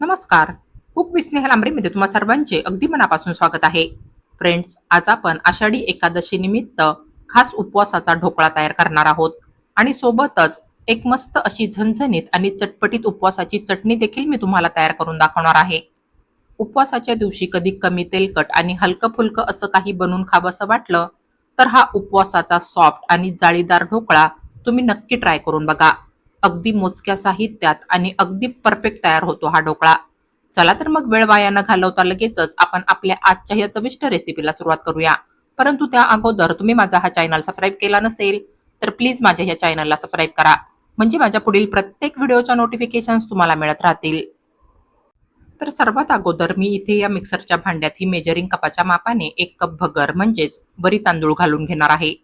नमस्कार. कुक विस्नेह लांबरीमध्ये तुम्हा सर्वांचे अगदी मनापासून स्वागत आहे. फ्रेंड्स आज आपण आषाढी एकादशी निमित्त खास उपवासाचा ढोकळा तयार करणार आहोत. आणि सोबतच एक मस्त अशी झणझणीत आणि चटपटीत उपवासाची चटणी देखील मी तुम्हाला तयार करून दाखवणार आहे. उपवासाच्या दिवशी कधी कमी तेलकट आणि हलकं फुलकं असं काही बनवून खावंसं वाटलं तर हा उपवासाचा सॉफ्ट आणि जाळीदार ढोकळा तुम्ही नक्की ट्राय करून बघा. अगदी मोजक्या साहित्यात आणि अगदी परफेक्ट तयार होतो हा ढोकळा. चला तर मग वेळ वाया न घालवता लगेचच आपण आपल्या आजच्या या चविष्ट रेसिपीला सुरुवात करूया. परंतु त्या अगोदर तुम्ही माझा हा चॅनल सबस्क्राईब केला नसेल तर प्लीज माझ्या या चॅनलला सबस्क्राईब करा. म्हणजे माझ्या पुढील प्रत्येक व्हिडिओच्या नोटिफिकेशन्स तुम्हाला मिळत राहतील. तर सर्वात अगोदर मी इथे या मिक्सरच्या भांड्यात ही मेजरिंग कपाच्या मापाने एक कप भगर म्हणजेच बरी तांदूळ घालून घेणार आहे.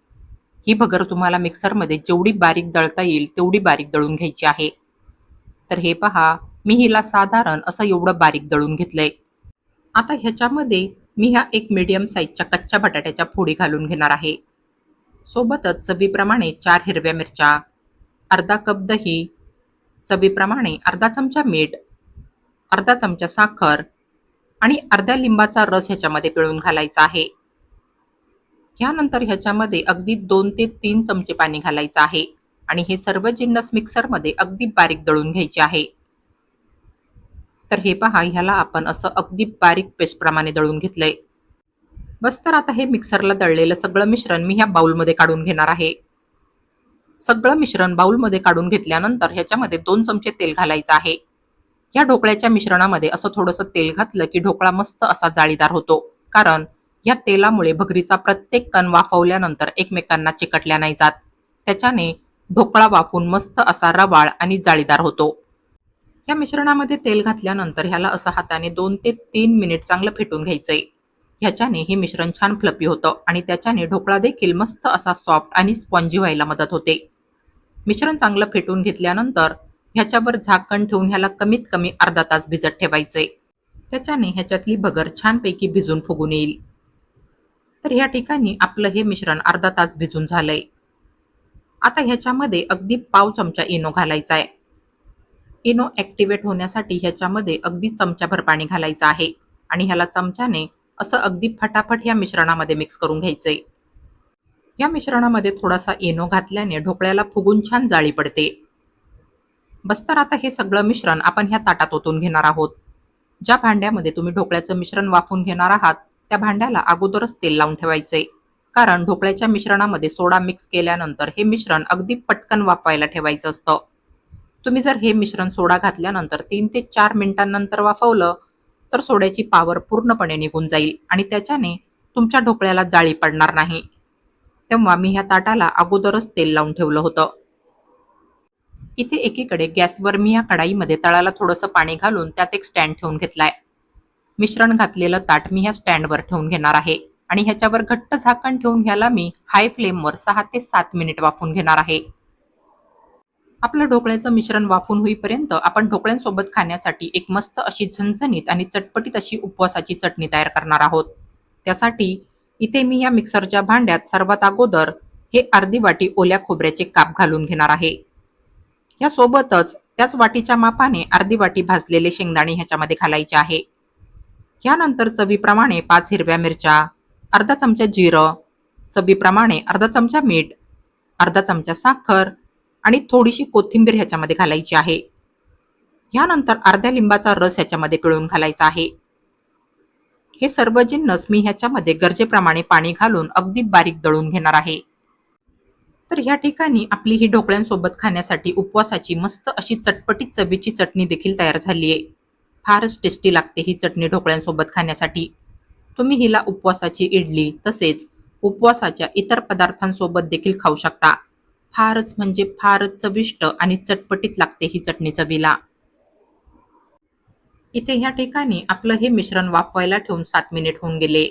ही भगर तुम्हाला मिक्सरमध्ये जेवढी बारीक दळता येईल तेवढी बारीक दळून घ्यायची आहे. तर हे पहा मी हिला साधारण असं एवढं बारीक दळून घेतलंय. आता ह्याच्यामध्ये मी ह्या एक मीडियम साईजच्या कच्च्या बटाट्याच्या फोडी घालून घेणार आहे. सोबतच चवीप्रमाणे चार हिरव्या मिरच्या अर्धा कप दही चवीप्रमाणे अर्धा चमचा मीठ अर्धा चमचा साखर आणि अर्ध्या लिंबाचा रस ह्याच्यामध्ये पिळून घालायचा आहे. ह्यानंतर ह्याच्यामध्ये अगदी दोन ते तीन चमचे पाणी घालायचं आहे. आणि हे सर्व जिन्नस मिक्सरमध्ये अगदी बारीक दळून घ्यायचे आहे. तर हे पहा ह्याला आपण असं अगदी बारीक पेस्ट प्रमाणे दळून घेतलंय. बस तर आता हे मिक्सरला दळलेलं सगळं मिश्रण मी ह्या बाउलमध्ये काढून घेणार आहे. सगळं मिश्रण बाउलमध्ये काढून घेतल्यानंतर ह्याच्यामध्ये दोन चमचे तेल घालायचं आहे. या ढोकळ्याच्या मिश्रणामध्ये असं थोडंसं तेल घातलं की ढोकळा मस्त असा जाळीदार होतो. कारण या तेलामुळे भगरीचा प्रत्येक कण वाफवल्यानंतर एकमेकांना चिकटल्या नाही जात. त्याच्याने ढोकळा वाफून मस्त असा रवाळ आणि जाळीदार होतो. या मिश्रणामध्ये तेल घातल्यानंतर ह्याला असं हाताने दोन ते तीन मिनिट चांगलं फेटून घ्यायचंय. ह्याच्याने हे मिश्रण छान फ्लपी होतं आणि त्याच्याने ढोकळा देखील मस्त असा सॉफ्ट आणि स्पॉन्जी व्हायला मदत होते. मिश्रण चांगलं फेटून घेतल्यानंतर ह्याच्यावर झाकण ठेवून ह्याला कमीत कमी अर्धा तास भिजत ठेवायचे त्याच्याने ह्याच्यातली भगर छानपैकी भिजून फुगून येईल. तर ह्या ठिकाणी आपलं हे मिश्रण अर्धा तास भिजून झालंय. आता ह्याच्यामध्ये अगदी पाव चमचा इनो घालायचा आहे. इनो ॲक्टिवेट होण्यासाठी ह्याच्यामध्ये अगदी चमचाभर पाणी घालायचं आहे आणि ह्याला चमच्याने असं अगदी फटाफट ह्या मिश्रणामध्ये मिक्स करून घ्यायचंय. या मिश्रणामध्ये थोडासा इनो घातल्याने ढोकळ्याला फुगून छान जाळी पडते. बस तर आता हे सगळं मिश्रण आपण ह्या ताटात ओतून घेणार आहोत. ज्या भांड्यामध्ये तुम्ही ढोकळ्याचं मिश्रण वाफून घेणार आहात त्या भांड्याला अगोदरच तेल लावून ठेवायचे. कारण ढोकळ्याच्या मिश्रणामध्ये सोडा मिक्स केल्यानंतर हे मिश्रण अगदी पटकन वाफवायला ठेवायचं असतं. तुम्ही जर हे मिश्रण सोडा घातल्यानंतर तीन ते चार मिनिटांनंतर वाफवलं तर सोड्याची पावर पूर्णपणे निघून जाईल आणि त्याच्याने तुमच्या ढोकळ्याला जाळी पडणार नाही. तेव्हा मी ह्या ताटाला अगोदरच तेल लावून ठेवलं होतं. इथे एकीकडे गॅसवर मी या कढाईमध्ये तळाला थोडंसं पाणी घालून त्यात एक स्टँड ठेवून घेतलाय. मिश्रण घातलेलं ताट मी ह्या स्टँडवर ठेवून घेणार आहे. आणि ह्याच्यावर घट्ट झाकण ठेवून ह्याला मी हाय फ्लेमवर सहा ते सात मिनिट वाफून घेणार आहे. आपलं ढोकळ्याचं मिश्रण वाफून होईपर्यंत आपण ढोकळ्यांसोबत खाण्यासाठी एक मस्त अशी झणझणीत आणि चटपटीत अशी उपवासाची चटणी तयार करणार आहोत. त्यासाठी इथे मी या मिक्सरच्या भांड्यात सर्वात अगोदर हे अर्धी वाटी ओल्या खोबऱ्याचे काप घालून घेणार आहे. यासोबतच त्याच वाटीच्या मापाने अर्धी वाटी भाजलेले शेंगदाणे ह्याच्यामध्ये घालायचे आहे. यानंतर चवीप्रमाणे पाच हिरव्या मिरच्या अर्धा चमचा जिरं चवीप्रमाणे अर्धा चमचा मीठ अर्धा चमचा साखर आणि थोडीशी कोथिंबीर ह्याच्यामध्ये घालायची आहे. यानंतर अर्ध्या लिंबाचा रस ह्याच्यामध्ये पिळून घालायचा आहे. हे सर्व जिन्नस मी ह्याच्यामध्ये गरजेप्रमाणे पाणी घालून अगदी बारीक दळून घेणार आहे. तर ह्या ठिकाणी आपली ही ढोकळ्यांसोबत खाण्यासाठी उपवासाची मस्त अशी चटपटीत चवीची चटणी देखील तयार झाली आहे फारच टेस्टी लागते ही चटणी ढोकळ्यांसोबत खाण्यासाठी. तुम्ही हिला उपवासाची इडली तसेच उपवासाच्या इतर पदार्थांसोबत देखील खाऊ शकता. फारच म्हणजे फारच चविष्ट आणि चटपटीत लागते ही चटणी चवीला. इथे ह्या ठिकाणी आपलं हे मिश्रण वाफवायला ठेवून सात मिनिट होऊन गेले.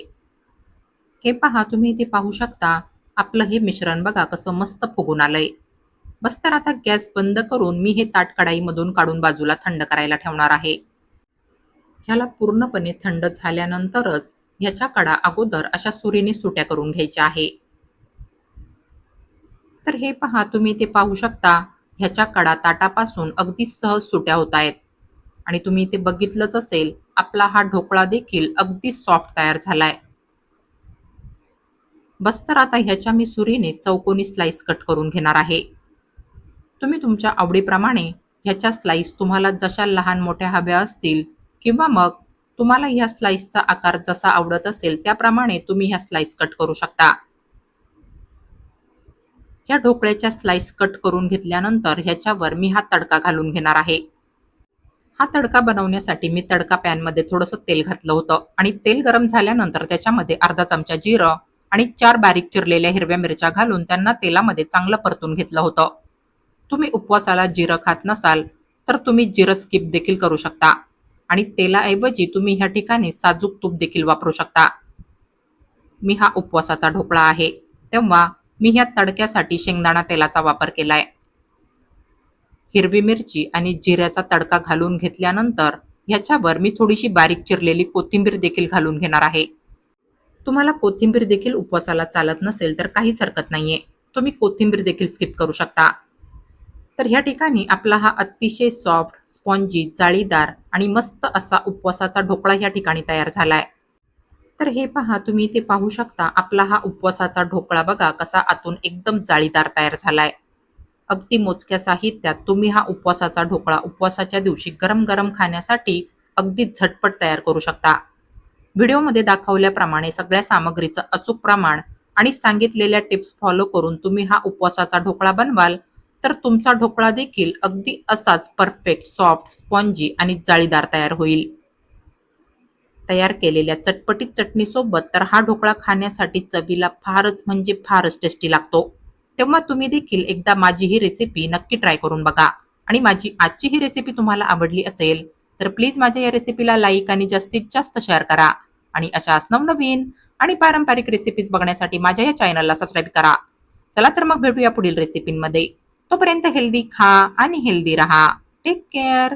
हे पहा तुम्ही इथे पाहू शकता आपलं हे मिश्रण बघा कसं मस्त फुगून आलंय. बस तर आता गॅस बंद करून मी हे ताट कढाईमधून काढून बाजूला थंड करायला ठेवणार आहे. ह्याला पूर्णपणे थंड झाल्यानंतरच ह्याच्या कडा अगोदर अशा सुरीने सुट्या करून घ्यायच्या आहे. तर हे पहा तुम्ही ते पाहू शकता ह्याच्या कडा ताटापासून अगदी सहज सुट्या होत आहेत. आणि तुम्ही ते बघितलंच असेल आपला हा ढोकळा देखील अगदी सॉफ्ट तयार झालाय. बस तर आता ह्याच्या मी सुरीने चौकोनी स्लाइस कट करून घेणार आहे. तुम्ही तुमच्या आवडीप्रमाणे ह्याच्या स्लाइस तुम्हाला जशा लहान मोठ्या हव्या असतील किंवा मग तुम्हाला ह्या स्लाइसचा आकार जसा आवडत असेल त्याप्रमाणे तुम्ही ह्या स्लाइस कट करू शकता. ह्या ढोकळ्याच्या स्लाइस कट करून घेतल्यानंतर ह्याच्यावर मी हा तडका घालून घेणार आहे. हा तडका बनवण्यासाठी मी तडका पॅनमध्ये थोडंसं तेल घातलं होतं आणि तेल गरम झाल्यानंतर त्याच्यामध्ये अर्धा चमचा जिरं आणि चार बारीक चिरलेल्या हिरव्या मिरच्या घालून त्यांना तेलामध्ये चांगलं परतून घेतलं होतं. तुम्ही उपवासाला जिरं खात नसाल तर तुम्ही जिरं स्किप देखील करू शकता. आणि तेलाऐवजी तुम्ही ह्या ठिकाणी साजूक तूप देखील वापरू शकता. मी हा उपवासाचा ढोकळा आहे. तेव्हा मी ह्या तडक्यासाठी शेंगदाणा तेलाचा वापर केलाय. हिरवी मिरची आणि जिऱ्याचा तडका घालून घेतल्यानंतर ह्याच्यावर मी थोडीशी बारीक चिरलेली कोथिंबीर देखील घालून घेणार आहे. तुम्हाला कोथिंबीर देखील उपवासाला चालत नसेल तर काहीच हरकत नाहीये. तुम्ही कोथिंबीर देखील स्किप करू शकता. तर ह्या ठिकाणी आपला हा अतिशय सॉफ्ट स्पॉन्जी जाळीदार आणि मस्त असा उपवासाचा ढोकळा ह्या ठिकाणी तयार झाला आहे तर हे पहा तुम्ही इथे पाहू शकता आपला हा उपवासाचा ढोकळा बघा कसा आतून एकदम जाळीदार तयार झालाय. अगदी मोजक्या साहित्यात तुम्ही हा उपवासाचा ढोकळा उपवासाच्या दिवशी गरम गरम खाण्यासाठी अगदी झटपट तयार करू शकता. व्हिडिओमध्ये दाखवल्याप्रमाणे सगळ्या सामग्रीचं अचूक प्रमाण आणि सांगितलेल्या टिप्स फॉलो करून तुम्ही हा उपवासाचा ढोकळा बनवाल. तर तुमचा ढोकळा देखील अगदी असाच परफेक्ट सॉफ्ट स्पॉन्जी आणि जाळीदार तयार होईल. तयार केलेल्या चटपटीत चटणीसोबत तर हा ढोकळा खाण्यासाठी चवीला फारच म्हणजे फारच टेस्टी लागतो. तेव्हा तुम्ही देखील एकदा माझी ही रेसिपी नक्की ट्राय करून बघा. आणि माझी आजची ही रेसिपी तुम्हाला आवडली असेल तर प्लीज माझ्या या रेसिपीला लाईक आणि जास्तीत जास्त शेअर करा. आणि अशाच नवनवीन आणि पारंपरिक रेसिपीज बघण्यासाठी माझ्या या चॅनलला सबस्क्राईब करा. चला तर मग भेटूया पुढील रेसिपींमध्ये तोपर्यंत हेल्दी खा आणि हेल्दी रहा. Take care